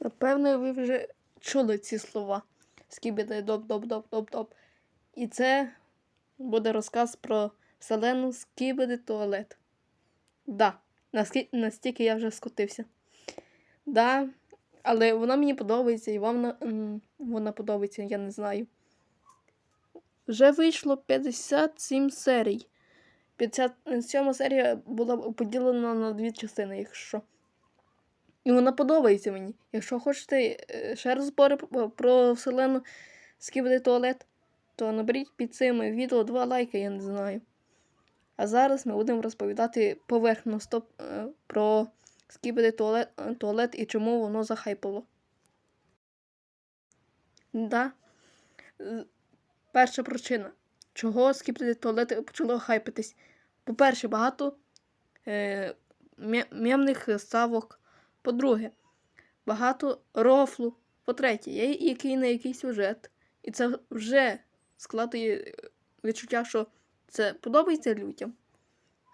Напевно, ви вже чули ці слова. Скібіде доп доп доп доп доп І це буде розказ про вселену Скібіде туалет. Да, настільки я вже скотився. Да, але вона мені подобається, і вам на- м, вона подобається, я не знаю. Вже вийшло 57 серій. 57 серія була поділена на дві частини, якщо. І вона подобається мені. Якщо хочете е, ще розбори про, про вселену Скібіде туалет, то наберіть під цим відео два лайки, я не знаю. А зараз ми будемо розповідати поверхно е, про Скібіде туалет, е, туалет і чому воно захайпало. Да. Перша причина, чого Скібіде туалет почало хайпитись. По-перше, багато е, мемних ставок. По-друге, багато рофлу. По-третє, є який на який сюжет. І це вже складує е, відчуття, що це подобається людям.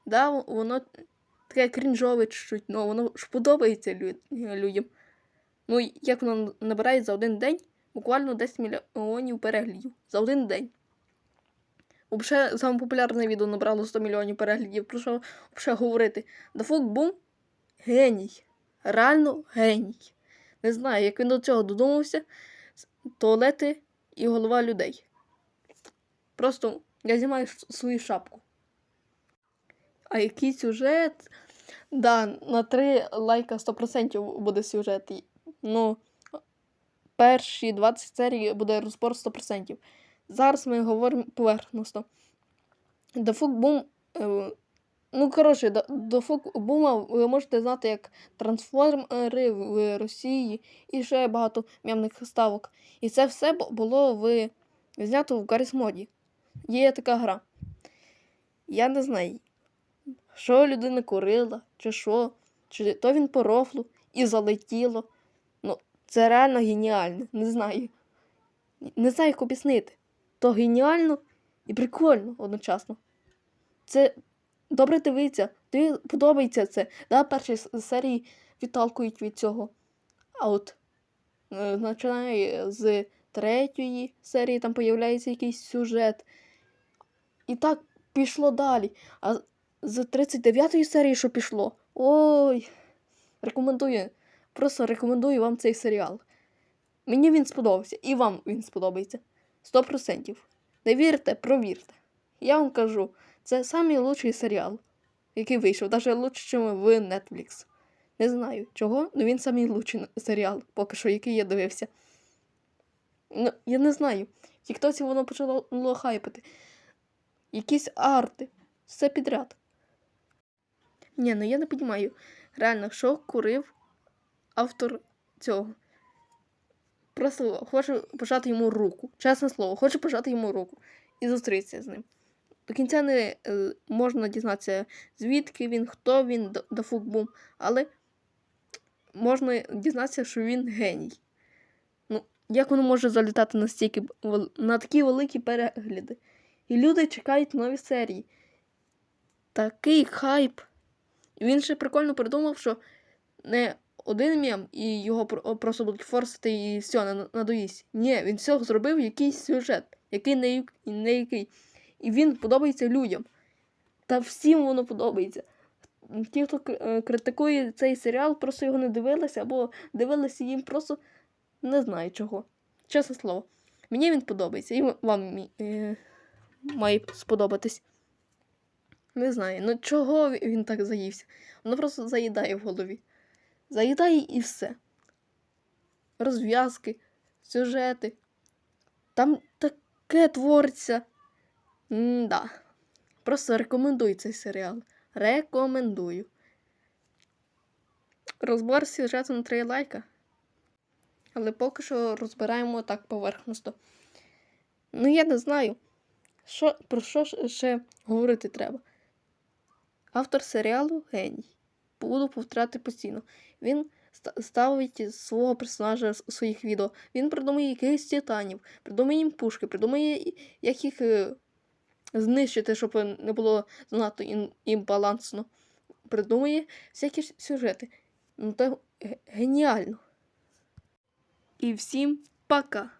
Да, воно таке крінжове чуть-чуть, але воно ж подобається лю- людям. Ну, як воно набирає за один день буквально 10 мільйонів переглядів. За один день. Взагалі, саме популярне відео набрало 100 мільйонів переглядів. Про що взагалі говорити? Дафук Бум геній. Реально геній. Не знаю, як він до цього додумався. Туалети і голова людей. Просто я знімаю свою шапку. А який сюжет? Да, на 3 лайка 100% буде сюжет. Ну, перші 20 серій буде розбор 100%. Зараз ми говоримо поверхностно. Дафук Бум. Е, ну, коротше, до, до Фук Бума ви можете знати як трансформери в Росії і ще багато мемних ставок. І це все було в знято в Гарріс моді. Є така гра. Я не знаю, що людина курила, чи що, чи то він по і залетіло. Ну, це реально геніально. Не знаю. Не знаю, як об'яснити. То геніально і прикольно одночасно. Це добре дивиться, тобі подобається це. Да, перші серії відталкують від цього. А от е, починає з третьої серії, там появляється якийсь сюжет. І так пішло далі. А з 39-ї серії, що пішло? Ой, рекомендую. Просто рекомендую вам цей серіал. Мені він сподобався, і вам він сподобається. 100%. Не вірте, провірте. Я вам кажу, це лучший серіал, який вийшов, навіть лучше, ніж в Netflix. Не знаю чого, але він самий лучший серіал, поки що, який я дивився. Ну, я не знаю. В Тіктоці воно почало хайпити. Якісь арти, все підряд. Ні, ну я не розумію. Реально, що курив автор цього. Просто хочу пожати йому руку. Чесне слово, хочу пожати йому руку і зустрітися з ним. До кінця не е, можна дізнатися, звідки він, хто він, Д- Дафук Бум, але можна дізнатися, що він геній. Ну, як воно може залітати настільки на такі великі перегляди? І люди чекають нові серії. Такий хайп. І він ще прикольно придумав, що не один мем і його просто будуть форсити і все, на- надоїсть. Ні, він все зробив якийсь сюжет, який не, не який. І він подобається людям. Та всім воно подобається. Ті, хто е, критикує цей серіал, просто його не дивилися, або дивилися їм просто не знаю чого. Чесне слово. Мені він подобається, і вам е, має сподобатись. Не знаю, ну чого він так заївся? Воно просто заїдає в голові. Заїдає і все. Розв'язки, сюжети. Там таке твориться. М-да. Просто рекомендую цей серіал. Рекомендую. Розбор сюжету на 3 лайка. Але поки що розбираємо так поверхностно. Ну, я не знаю, що, про що ще говорити треба. Автор серіалу геній. Буду повторяти постійно. Він ставить свого персонажа у своїх відео. Він придумує якихось титанів, придумує їм пушки, придумує, як їх е, знищити, щоб не було занадто ім- імбалансно. придумує всякі сюжети. Ну ге- геніально. І всім пока!